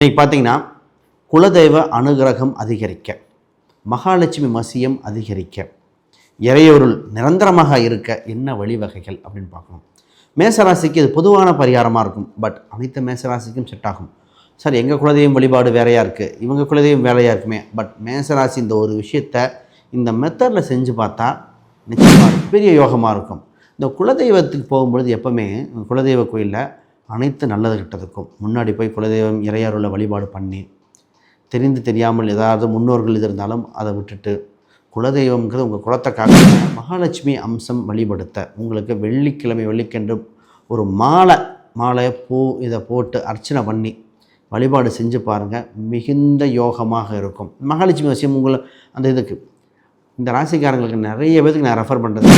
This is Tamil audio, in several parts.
இன்றைக்கி பார்த்தீங்கன்னா குலதெய்வ அனுகிரகம் அதிகரிக்க மகாலட்சுமி மசியம் அதிகரிக்க இறையொருள் நிரந்தரமாக இருக்க என்ன வழிவகைகள் அப்படின்னு பார்க்கணும். மேசராசிக்கு இது பொதுவான பரிகாரமாக இருக்கும் பட் அனைத்து மேசராசிக்கும் செட் ஆகும். சார் எங்கள் குலதெய்வம் வழிபாடு வேறையாக இருக்குது இவங்க குலதெய்வம் வேலையாக இருக்குமே பட் மேசராசி இந்த ஒரு விஷயத்தை இந்த மெத்தடில் செஞ்சு பார்த்தா நிச்சயமாக பெரிய யோகமாக இருக்கும். இந்த குலதெய்வத்துக்கு போகும்பொழுது எப்போவுமே குலதெய்வ கோயிலில் அனைத்து நல்லது கிட்டதுக்கும் முன்னாடி போய் குலதெய்வம் இறையாருள்ள வழிபாடு பண்ணி தெரிந்து தெரியாமல் ஏதாவது முன்னோர்கள் இது இருந்தாலும் அதை விட்டுட்டு குலதெய்வம்ங்கிறது உங்கள் குலத்தை காக்க மகாலட்சுமி அம்சம் வழிபடுத்த. உங்களுக்கு வெள்ளிக்கிழமை வெள்ளிக்கென்று ஒரு மாலை மாலை பூ இதை போட்டு அர்ச்சனை பண்ணி வழிபாடு செஞ்சு பாருங்கள் மிகுந்த யோகமாக இருக்கும். மகாலட்சுமி விஷயம் உங்களை அந்த இதுக்கு. இந்த ராசிக்காரங்களுக்கு நிறைய பேருக்கு நான் ரெஃபர் பண்ணுறது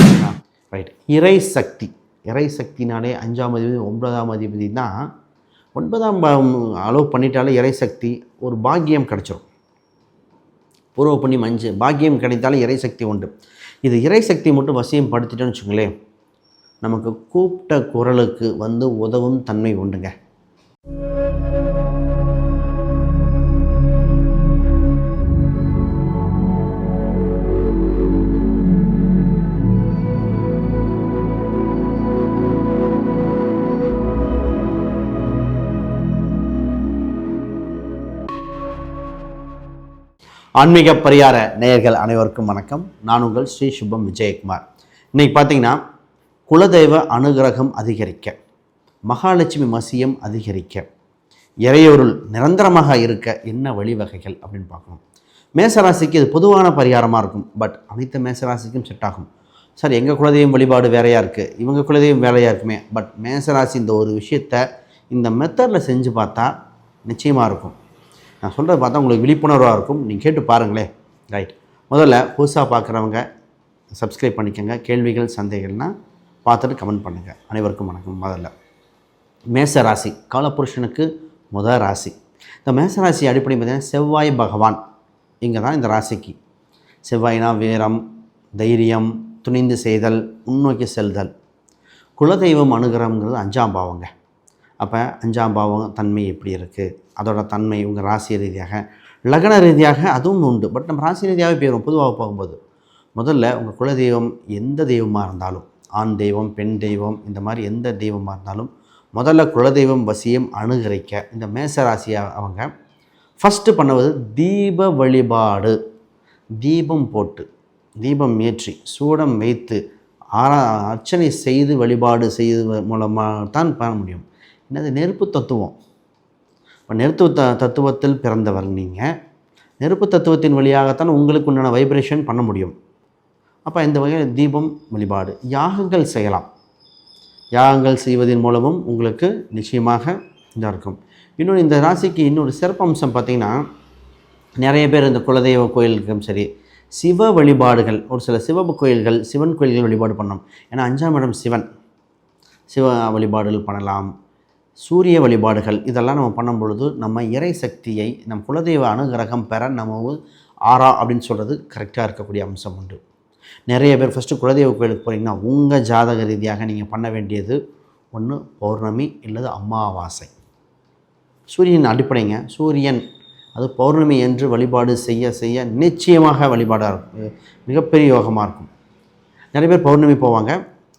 ரைட் இறை சக்தி. இறை சக்தினாலே அஞ்சாம் அதிபதி ஒன்பதாம் அதிபதி தான். ஒன்பதாம் அலோவ் பண்ணிட்டாலே இறை சக்தி ஒரு பாக்கியம் கிடச்சிரும். பூர்வ புண்ணியம் அஞ்சு பாக்கியம் கிடைத்தாலே இறை சக்தி உண்டு. இது இறை சக்தி மட்டும் வசியம் படுத்திட்டோன்னு வச்சுங்களேன் நமக்கு கூப்பிட்ட குரலுக்கு வந்து உதவும் தன்மை உண்டுங்க. ஆன்மீக பரிகார நேயர்கள் அனைவருக்கும் வணக்கம். நான் உங்கள் ஸ்ரீ சுபம் விஜயகுமார். இன்னைக்கு பார்த்தீங்கன்னா குலதெய்வ அனுகிரகம் அதிகரிக்க மகாலட்சுமி மசியம் அதிகரிக்க இறையொருள் நிரந்தரமாக இருக்க என்ன வழிவகைகள் அப்படின்னு பார்க்கணும். மேசராசிக்கு இது பொதுவான பரிகாரமாக இருக்கும் பட் அனைத்து மேசராசிக்கும் செட் ஆகும். சார் எங்கள் குலதெய்வம் வழிபாடு வேறையாக இருக்குது இவங்க குலதெய்வம் வேலையாக இருக்குமே? பட் மேசராசி இந்த ஒரு விஷயத்தை இந்த மெத்தடில் செஞ்சு பார்த்தா நிச்சயமாக இருக்கும். நான் சொல்கிறத பார்த்தா உங்களுக்கு விழிப்புணர்வாக இருக்கும். நீங்கள் கேட்டு பாருங்களேன். ரைட் முதல்ல புதுசாக பார்க்குறவங்க சப்ஸ்கிரைப் பண்ணிக்கோங்க. கேள்விகள் சந்தேகங்கள்னால் பார்த்துட்டு கமெண்ட் பண்ணுங்கள் அனைவருக்கும் வணக்கம். முதல்ல மேச ராசி. காலபுருஷனுக்கு முத ராசி. இந்த மேச ராசி அடிப்படை பார்த்தீங்கன்னா செவ்வாய் பகவான். இங்கே தான் இந்த ராசிக்கு. செவ்வாய்னா வீரம் தைரியம் துணிந்து செய்தல் முன்னோக்கி செல்தல். குலதெய்வம் அனுகிரகங்கிறது அஞ்சாம் பாவங்க. அப்போ அஞ்சாம் பாவம் தன்மை எப்படி இருக்குது அதோட தன்மை உங்கள் ராசி ரீதியாக லக்ன ரீதியாக அதுவும் உண்டு. பட் நம்ம ராசி ரீதியாகவே போயிடும் பொதுவாக போகும்போது. முதல்ல உங்கள் குலதெய்வம் எந்த தெய்வமாக இருந்தாலும் ஆண் தெய்வம் பெண் தெய்வம் இந்த மாதிரி எந்த தெய்வமாக இருந்தாலும் முதல்ல குலதெய்வம் வசியம் அனுகரிக்க இந்த மேச ராசியாக அவங்க ஃபஸ்ட்டு பண்ணுவது தீப வழிபாடு. தீபம் போட்டு தீபம் ஏற்றி சூடம் வைத்து ஆரா அர்ச்சனை செய்து வழிபாடு செய்து மூலமாக தான் பண்ண முடியும். என்னது? நெருப்பு தத்துவம். இப்போ நெருப்பு த தத்துவத்தில் பிறந்தவர் நீங்கள் நெருப்பு தத்துவத்தின் வழியாகத்தான் உங்களுக்கு உண்டான வைப்ரேஷன் பண்ண முடியும். அப்போ இந்த வகையில் தீபம் வழிபாடு யாகங்கள் செய்யலாம். யாகங்கள் செய்வதன் மூலமும் உங்களுக்கு நிச்சயமாக இதாக இருக்கும். இன்னொன்று இந்த ராசிக்கு இன்னொரு சிறப்பம்சம் பார்த்திங்கன்னா நிறைய பேர் இந்த குலதெய்வ கோயிலுக்கும் சரி சிவ வழிபாடுகள் ஒரு சில சிவ கோயில்கள் சிவன் கோயில்கள் வழிபாடு பண்ணோம் ஏன்னா அஞ்சாம் இடம் சிவன். சிவ வழிபாடுகள் பண்ணலாம். சூரிய வழிபாடுகள் இதெல்லாம் நம்ம பண்ணும் பொழுது நம்ம இறை சக்தியை நம் குலதெய்வ அனுகிரகம் பெற நம்ம ஆறா அப்படின்னு சொல்கிறது கரெக்டாக இருக்கக்கூடிய அம்சம் உண்டு. நிறைய பேர் ஃபஸ்ட்டு குலதெய்வ கோயிலுக்கு போகிறீங்கன்னா உங்கள் ஜாதக ரீதியாக நீங்கள் பண்ண வேண்டியது ஒன்று பௌர்ணமி இல்லது அமாவாசை. சூரியன் அடிப்படைங்க. சூரியன் அது பௌர்ணமி என்று வழிபாடு செய்ய செய்ய நிச்சயமாக வழிபாடாக இருக்கும். மிகப்பெரிய யோகமாக இருக்கும். நிறைய பேர் பௌர்ணமி போவாங்க.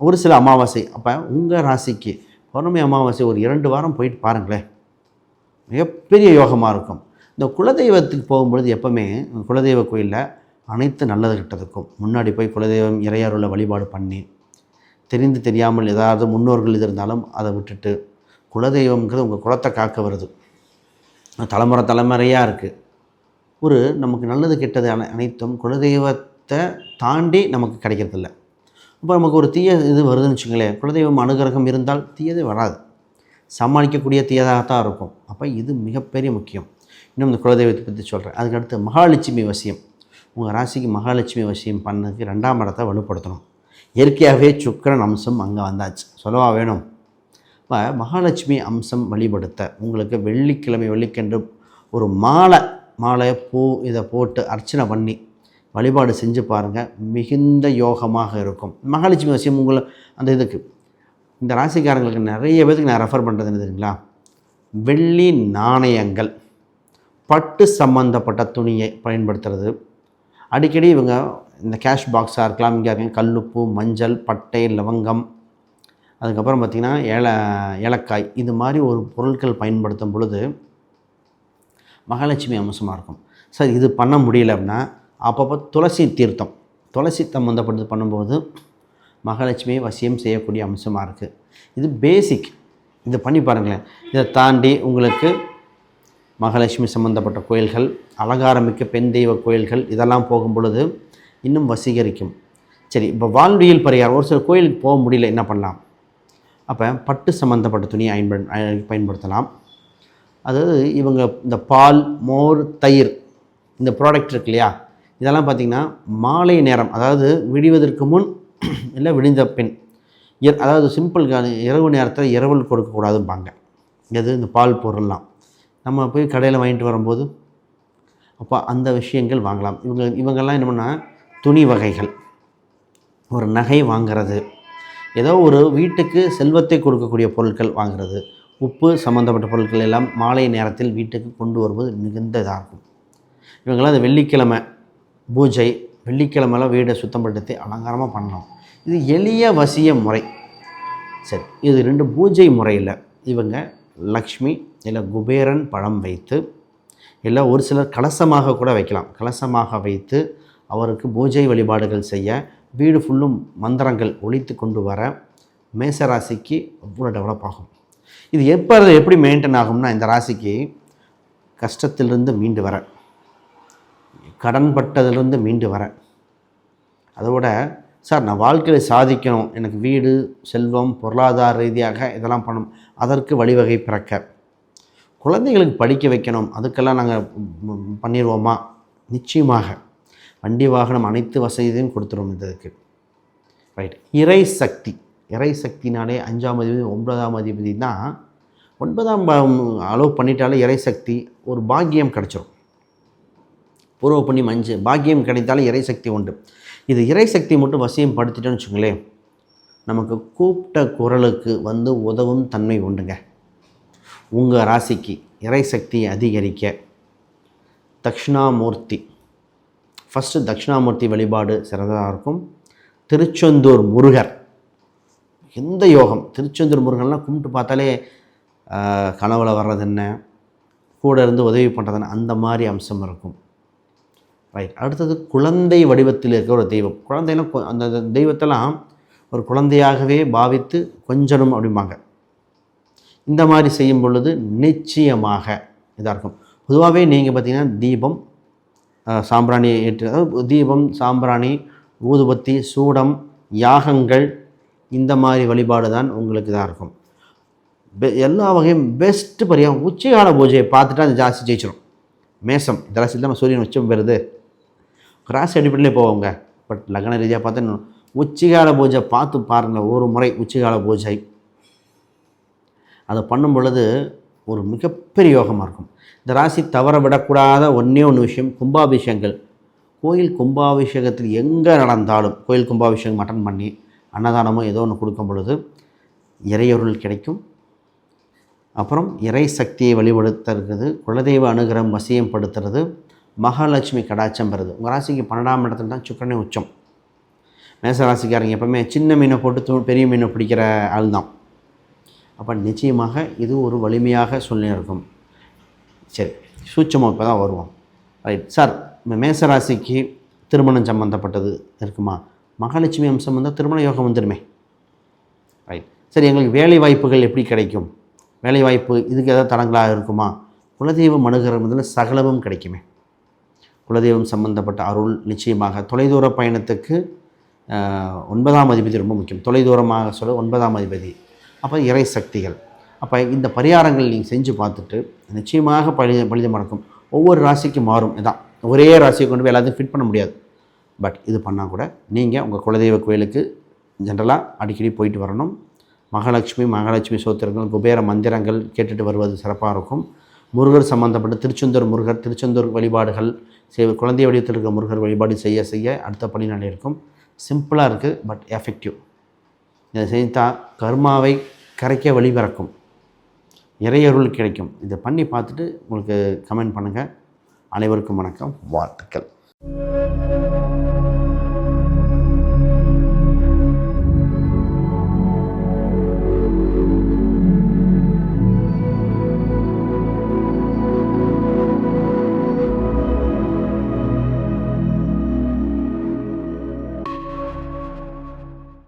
ஒரு சில அமாவாசை. அப்போ உங்கள் ராசிக்கு பௌர்ணமி அமாவாசை ஒரு இரண்டு வாரம் போயிட்டு பாருங்களேன். மிகப்பெரிய யோகமாக இருக்கும். இந்த குலதெய்வத்துக்கு போகும்பொழுது எப்போவுமே குலதெய்வ கோயிலில் அனைத்து நல்லது கிட்டதுக்கும் முன்னாடி போய் குலதெய்வம் இறையாருள்ள வழிபாடு பண்ணி தெரிந்து தெரியாமல் ஏதாவது முன்னோர்கள் இது இருந்தாலும் அதை விட்டுட்டு குலதெய்வம்ங்கிறது உங்கள் குலத்தை காக்க வருது. தலைமுறை தலைமுறையாக இருக்குது ஒரு நமக்கு நல்லது கெட்டது அனை அனைத்தும் குலதெய்வத்தை தாண்டி நமக்கு கிடைக்கிறதில்ல. இப்போ நமக்கு ஒரு தீய இது வருதுன்னு வச்சுங்களேன் குலதெய்வம் அனுகிரகம் இருந்தால் தீயது வராது. சமாளிக்கக்கூடிய தீயதாகத்தான் இருக்கும். அப்போ இது மிகப்பெரிய முக்கியம். இன்னும் இந்த குலதெய்வத்தை பற்றி சொல்கிறேன். அதுக்கடுத்து மகாலட்சுமி வசியம். உங்கள் ராசிக்கு மகாலட்சுமி வசியம் பண்ணதுக்கு ரெண்டாம் இடத்தை வலுப்படுத்தணும். இயற்கையாகவே சுக்கரன் அம்சம் அங்கே வந்தாச்சு. சொல்லவா வேணும்? இப்போ மகாலட்சுமி அம்சம் வழிபடுத்த உங்களுக்கு வெள்ளிக்கிழமை வெள்ளிக்கென்று ஒரு மாலை மாலை பூ இதை போட்டு அர்ச்சனை பண்ணி வழிபாடு செஞ்சு பாருங்கள் மிகுந்த யோகமாக இருக்கும். மகாலட்சுமி விஷயம் உங்களை அந்த இதுக்கு. இந்த ராசிக்காரங்களுக்கு நிறைய பேருக்கு நான் ரெஃபர் பண்ணுறது தெரியுங்களா? வெள்ளி நாணயங்கள். பட்டு சம்பந்தப்பட்ட துணியை பயன்படுத்துறது. அடிக்கடி இவங்க இந்த கேஷ் பாக்ஸாக இருக்கலாம் இங்கே இருக்கலாம் கல்லுப்பு மஞ்சள் பட்டை லவங்கம். அதுக்கப்புறம் பார்த்திங்கன்னா ஏல ஏலக்காய். இது மாதிரி ஒரு பொருட்கள் பயன்படுத்தும் பொழுது மகாலட்சுமி அம்சமாக இருக்கும். சார் இது பண்ண முடியல அப்படின்னா அப்பப்போ துளசி தீர்த்தம். துளசி சம்மந்தப்பட்டது பண்ணும்போது மகாலட்சுமியை வசியம் செய்யக்கூடிய அம்சமாக இருக்குது இது பேசிக் இதை பண்ணி பாருங்களேன். இதை தாண்டி உங்களுக்கு மகாலட்சுமி சம்பந்தப்பட்ட கோயில்கள் அலங்காரமிக்க பெண் தெய்வ கோயில்கள் இதெல்லாம் போகும் பொழுது இன்னும் வசீகரிக்கும். சரி இப்போ வாழ்வியல் பரிகாரம். ஒரு சில கோயிலுக்கு போக முடியல என்ன பண்ணலாம்? அப்போ பட்டு சம்மந்தப்பட்ட துணியை பயன்படு பயன்படுத்தலாம். அதாவது இவங்க இந்த பால் மோர் தயிர் இந்த ப்ராடக்ட் இருக்கு இல்லையா? இதெல்லாம் பார்த்திங்கன்னா மாலை நேரம் அதாவது விடிவதற்கு முன் இல்லை விடிந்த பின். இர- அதாவது சிம்பிள் இரவு நேரத்தில் இரவல் கொடுக்கக்கூடாதும்பாங்க. எது? இந்த பால் பொருள்லாம். நம்ம போய் கடையில் வாங்கிட்டு வரும்போது அப்போ அந்த விஷயங்கள் வாங்கலாம். இவங்க இவங்கெல்லாம் என்ன பண்ணால் துணி வகைகள். ஒரு நகை வாங்கிறது. ஏதோ ஒரு வீட்டுக்கு செல்வத்தை கொடுக்கக்கூடிய பொருட்கள் வாங்குறது. உப்பு சம்மந்தப்பட்ட பொருட்கள் எல்லாம் மாலை நேரத்தில் வீட்டுக்கு கொண்டு வருவது மிகுந்த இதாக இருக்கும் இவங்கெல்லாம் இந்த வெள்ளிக்கிழமை பூஜை வெள்ளிக்கிழமெல்லாம் வீடை சுத்தப்படுத்தி அலங்காரமாக பண்ணணும். இது எளிய வசிய முறை. சரி இது ரெண்டு பூஜை முறையில் இவங்க லக்ஷ்மி இல்லை குபேரன் பழம் வைத்து இல்லை ஒரு சிலர் கலசமாக கூட வைக்கலாம். கலசமாக வைத்து அவருக்கு பூஜை வழிபாடுகள் செய்ய வீடு ஃபுல்லும் மந்திரங்கள் ஒழித்து கொண்டு வர மேசராசிக்கு அவ்வளோ டெவலப் ஆகும். இது எப்போ எப்படி மெயின்டைன் ஆகும்னா இந்த ராசிக்கு கஷ்டத்திலிருந்து மீண்டு வர. கடன்பட்டதிலிருந்து மீண்டு வரேன் அதோட சார் நான் வாழ்க்கையில் சாதிக்கணும். எனக்கு வீடு செல்வம் பொருளாதார ரீதியாக இதெல்லாம் பண்ணணும் அதற்கு வழிவகை பிறக்க. குழந்தைகளுக்கு படிக்க வைக்கணும். அதுக்கெல்லாம் நாங்கள் பண்ணிடுவோமா நிச்சயமாக. வண்டி வாகனம் அனைத்து வசதியும் கொடுத்துருவோம் இதுக்கு ரைட். இறை சக்தி. இறை சக்தினாலே அஞ்சாம் அதிபதி ஒன்பதாம் அதிபதி தான் ஒன்பதாம் அலோவ் பண்ணிட்டாலே இறை சக்தி ஒரு பாக்கியம் கிடச்சிரும். பூர்வ பண்ணி மஞ்சு. பாக்கியம் கிடைத்தாலும் இறை சக்தி உண்டு. இது இறை சக்தி மட்டும் வசியம் படுத்திட்டோன்னு வச்சுங்களேன் நமக்கு கூப்பிட்ட குரலுக்கு வந்து உதவும் தன்மை உண்டுங்க. உங்கள் ராசிக்கு இறைசக்தியை அதிகரிக்க தக்ஷணாமூர்த்தி ஃபஸ்ட்டு தட்சிணாமூர்த்தி வழிபாடு சிறந்ததாக இருக்கும். திருச்செந்தூர் முருகர். எந்த யோகம்? திருச்செந்தூர் முருகன்லாம் கும்பிட்டு பார்த்தாலே கனவுல வர்றது என்ன? கூட இருந்து உதவி பண்ணுறதுன்னு அந்த மாதிரி அம்சம் இருக்கும். ரைட் அடுத்தது குழந்தை வடிவத்தில் இருக்கிற ஒரு தெய்வம். குழந்தைலாம் அந்த அந்த தெய்வத்தெல்லாம் ஒரு குழந்தையாகவே பாவித்து கொஞ்சணும் அப்படிம்பாங்க. இந்த மாதிரி செய்யும் பொழுது நிச்சயமாக இதாக இருக்கும். பொதுவாகவே நீங்கள் பார்த்தீங்கன்னா தீபம் சாம்பிராணி ஏற்று அதாவது தீபம் சாம்பிராணி ஊதுபத்தி சூடம் யாகங்கள் இந்த மாதிரி வழிபாடு தான் உங்களுக்கு இதாக இருக்கும். பெ- எல்லா வகையும் பெஸ்ட்டு பரிகாரம் உச்சிகால பூஜையை பார்த்துட்டு அது ஜாஸ்தி ஜெயிச்சிடும் மேசம் இந்த ராசியில் தான் சூரியன் உச்சம் பெறுது. கிராஸ் அடிப்படையிலே போவாங்க. பட் லக்ன ரீதியாக பார்த்தா உச்சிகால பூஜை பார்த்து பாருங்கள் ஒரு முறை உச்சிகால பூஜை. அதை பண்ணும் பொழுது ஒரு மிகப்பெரிய யோகமாக இருக்கும். இந்த ராசி தவற விடக்கூடாத ஒன்றே ஒன்று விஷயம் கும்பாபிஷேகங்கள். கோயில் கும்பாபிஷேகத்தில் எங்கே நடந்தாலும் கோயில் கும்பாபிஷேகம் அட்டன் பண்ணி அன்னதானமோ ஏதோ ஒன்று கொடுக்கும் பொழுது இறையொருள் கிடைக்கும். அப்புறம் இறை சக்தியை வழிபடுத்துறது குலதெய்வ அனுகிரகம் வசியம் படுத்துறது மகாலட்சுமி கடாச்சம் பெறுது. உங்கள் ராசிக்கு பன்னெண்டாம் இடத்துல தான் சுக்கரனே உச்சம். மேச ராசிக்காரங்க எப்பவுமே சின்ன மீனை போட்டு தூ- பெரிய மீனை பிடிக்கிற ஆள் தான் அப்போ நிச்சயமாக இது ஒரு வலிமையாக சூழ்நிலை இருக்கும் சரி சூட்சமாக இப்போ தான் வருவோம். ரைட் சார் இந்த திருமணம் சம்மந்தப்பட்டது இருக்குமா? மகாலட்சுமி அம்சம் வந்தால் திருமண யோகம் வந்துடுமே. ரைட் சரி எங்களுக்கு வேலை வாய்ப்புகள் எப்படி கிடைக்கும்? வேலை வாய்ப்பு இதுக்கு ஏதாவது தடங்களாக இருக்குமா? குலதெய்வம் அணுகிறதுல சகலமும் கிடைக்குமே. குலதெய்வம் சம்பந்தப்பட்ட அருள் நிச்சயமாக தொலைதூர பயணத்துக்கு ஒன்பதாம் அதிபதி ரொம்ப முக்கியம். தொலைதூரமாக சொல்ல ஒன்பதாம் அதிபதி. அப்போ இறை சக்திகள். அப்போ இந்த பரிகாரங்கள் நீங்கள் செஞ்சு பார்த்துட்டு நிச்சயமாக பழி பழிதம் நடக்கும் ஒவ்வொரு ராசிக்கும் மாறும். இதான். ஒரே ராசியை கொண்டு போய் எல்லாத்தையும் ஃபிட் பண்ண முடியாது. பட் இது பண்ணால் கூட நீங்கள் உங்கள் குலதெய்வ கோயிலுக்கு ஜென்ரலாக அடிக்கடி போயிட்டு வரணும். மகாலட்சுமி மகாலட்சுமி சோத்திரங்கள் குபேர மந்திரங்கள் கேட்டுட்டு வருவது சிறப்பாக இருக்கும். முருகர் சம்பந்தப்பட்ட திருச்செந்தூர் முருகர் திருச்செந்தூர் வழிபாடுகள் செய் குழந்தை வடிவத்தில் இருக்கிற முருகர் வழிபாடு செய்ய செய்ய அடுத்த பணி இருக்கும் சிம்பிளாக இருக்குது பட் எஃபெக்டிவ் இதை செய்தால் கர்மாவை கரைக்க வழிபிறக்கும் இறையருள் கிடைக்கும். இதை பண்ணி பார்த்துட்டு உங்களுக்கு கமெண்ட் பண்ணுங்கள் அனைவருக்கும் வணக்கம். வாழ்த்துக்கள்.